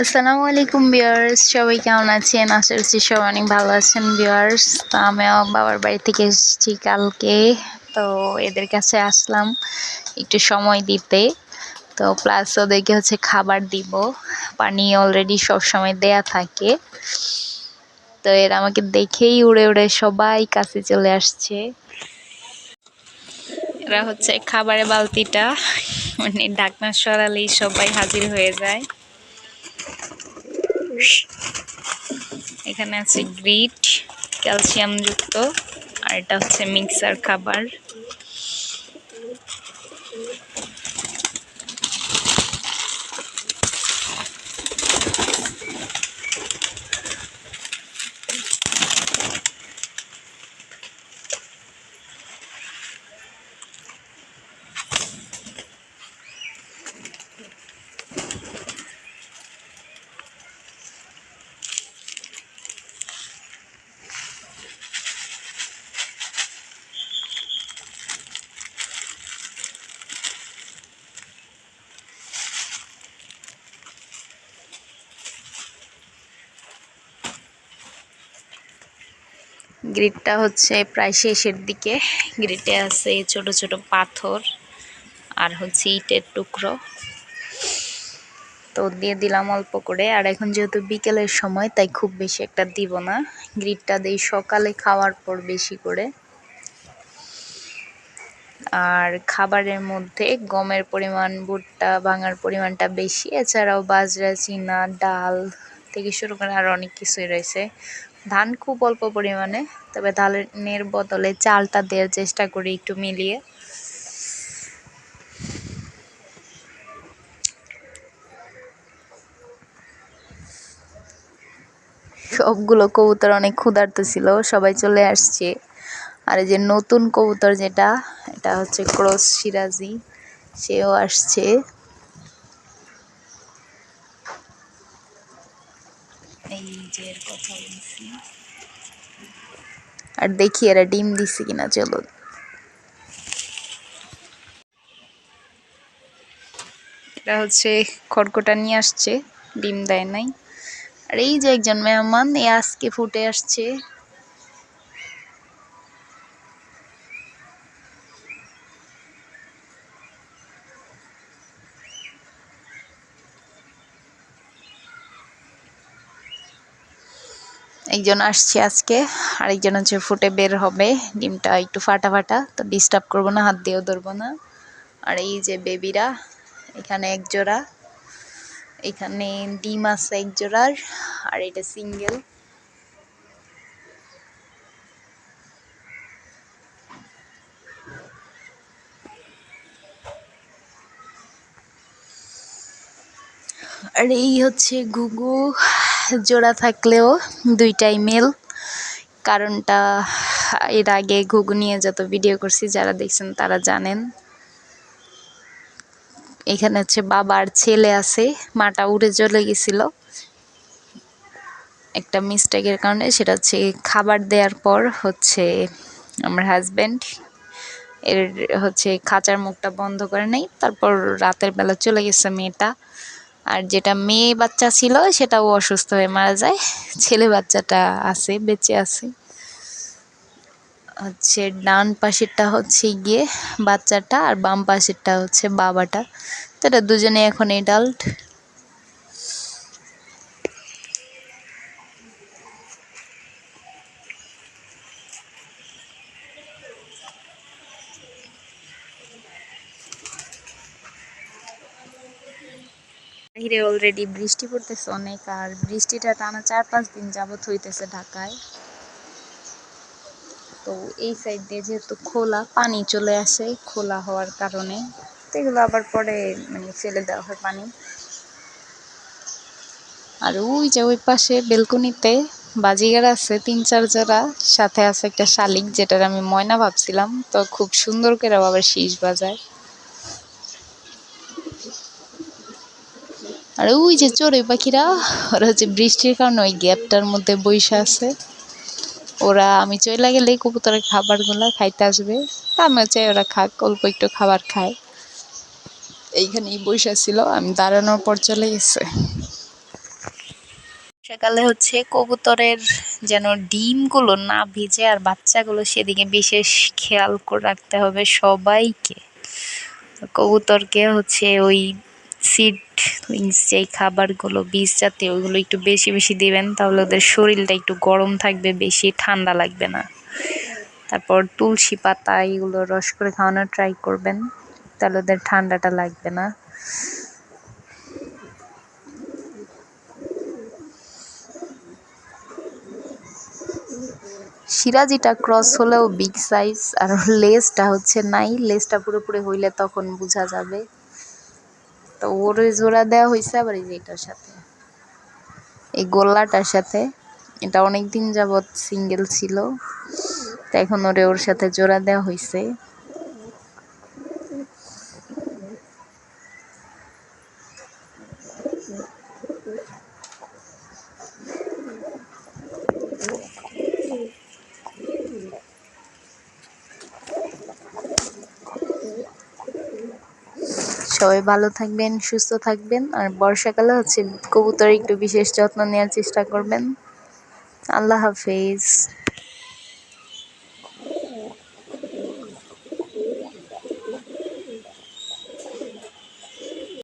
আসসালামু আলাইকুম বিয়ার্স সবাই কেমন আছেন? আশা করছি সবাই অনেক ভালো আছেন বিয়ার্স তো আমিও বাবার বাড়ি থেকে এসেছি কালকে। তো এদের কাছে আসলাম একটু সময় দিতে। তো প্লাস ওদেরকে হচ্ছে খাবার দিব। পানি অলরেডি সব সময় দেয়া থাকে। তো এরা আমাকে দেখেই উড়ে উড়ে সবাই কাছে চলে আসছে। এরা হচ্ছে খাবারের বালতিটা মানে ডাকনা সরালেই সবাই হাজির হয়ে যায়। এখানে আছে গ্রিট ক্যালসিয়াম যুক্ত আর এটা হচ্ছে মিক্সার খাবার। গ্রিটটা হচ্ছে প্রায় শেষের দিকে। গ্রিটে আছে ছোট ছোট পাথর আর হচ্ছে ইটের টুকরো। তো দিয়ে দিলাম অল্প করে। আর এখন যেহেতু বিকেলের সময়, তাই খুব বেশি একটা দিব না। গ্রিডটা দিই সকালে খাওয়ার পর বেশি করে। আর খাবারের মধ্যে গমের পরিমাণ, ভুট্টা ভাঙার পরিমাণটা বেশি। এছাড়াও বাজরা, চিনা, ডাল থেকে শুরু করে আর অনেক কিছুই রয়েছে। ধান খুব অল্প পরিমাণে, তবে ধানের বদলে চালটা দেওয়ার চেষ্টা করি একটু মিলিয়ে। সবগুলো কবুতর অনেক ক্ষুধার্ত ছিল, সবাই চলে আসছে। আর এই যে নতুন কবুতর যেটা, এটা হচ্ছে ক্রস সিরাজি, সেও আসছে। আর দেখি এরা ডিম দিছে কিনা, চলো। এটা হচ্ছে খড়কটা নিয়ে আসছে, ডিম দেয় নাই। আর এই যে একজন মেহমান, এ আজকে ফুটে আসছে। একজন আসছে আজকে, আরেকজন হচ্ছে ফুটে বের হবে, ডিমটা একটু ফাটা ফাটা, তো ডিস্টার্ব করব না, হাত দিয়েও ধরবো না। আর এই যে বেবিরা, এখানে এক জোড়া, এখানে ডিম আছে এক জোড়ার, আর এটা সিঙ্গেল আর এই হচ্ছে গুগু। জোড়া থাকলেও দুইটাই মেল কারণটা এর আগে ঘুঘু নিয়ে যত ভিডিও করছি, যারা দেখছেন তারা জানেন। এখানে হচ্ছে বাবার ছেলে আছে, মাটা উড়ে চলে গেছিল। একটা মিস্টেকের কারণে সেটা হচ্ছে খাবার দেওয়ার পর হচ্ছে আমার হাজব্যান্ড এর হচ্ছে খাঁচার মুখটা বন্ধ করে নেই, তারপর রাতের বেলা চলে গেছে মেয়েটা। আর যেটা মেয়ে বাচ্চা ছিল, সেটাও অসুস্থ হয়ে মারা যায়। ছেলে বাচ্চাটা আছে, বেঁচে আছে। হচ্ছে ডান পাশেরটা হচ্ছে গিয়ে বাচ্চাটা, আর বাম পাশেরটা হচ্ছে বাবাটা। তো এটা দুজনে এখন এডাল্ট বাহিরে অলরেডি বৃষ্টি পড়তেছে অনেক, আর বৃষ্টিটা টানা চার পাঁচ দিন যাবত হইতেছে ঢাকায়। তো এই সাইড দিয়ে যেহেতু খোলা, পানি চলে আসে খোলা হওয়ার কারণে। এগুলো আবার পরে মানে ফেলে দেওয়া হয় পানি। আর ওই যে ওই পাশে বেলকনিতে বাজিগার আছে তিন চার জোড়া সাথে আছে একটা শালিক, যেটার আমি ময়না ভাবছিলাম। তো খুব সুন্দর করে আবার শীষ বাজায়। আর ওই যে চড়ুই পাখিরা, ওরা হচ্ছে বৃষ্টির কারণে ওই গ্যাপটার মধ্যে বৈশা আছে। ওরা, আমি চলে গেলে কবুতরের খাবারগুলো খাইতে আসবে। আমি চাই ওরা খাক, অল্প একটু খাবার খায়। এইখানেই বৈশা ছিল, আমি দাঁড়ানোর পর চলে গেছে। সকালে হচ্ছে কবুতরের যেন ডিমগুলো না ভিজে আর বাচ্চাগুলো সেদিকে বিশেষ খেয়াল করে রাখতে হবে সবাইকে। কবুতরকে হচ্ছে ওই সিডলিংস যেই খাবারগুলো বীজ জাতীয় ওইগুলো একটু বেশি বেশি দিবেন, তাহলে ওদের শরীরটা একটু গরম থাকবে, বেশি ঠান্ডা লাগবে না। তারপর তুলসী পাতা, এগুলো রস করে খাওয়ানোর ট্রাই করবেন, তাহলে ওদের ঠান্ডাটা লাগবে না। সিরাজিটা ক্রস হলেও বিগ সাইজ আর লেসটা হচ্ছে নাই লেসটা পুরোপুরি হইলে তখন বোঝা যাবে। তো ওর জোড়া দেওয়া হয়েছে আবার এই যে এটার সাথে। এই গোল্লাটার সাথে। এটা অনেক দিন যাবৎ সিঙ্গেল ছিল। তো এখন ওরে ওর সাথে জোড়া দেওয়া হয়েছে সবাই ভালো থাকবেন, সুস্থ থাকবেন, আর বর্ষাকালে হচ্ছে কবুতর একটু বিশেষ যত্ন নেওয়ার চেষ্টা করবেন। আল্লাহ হাফেজ।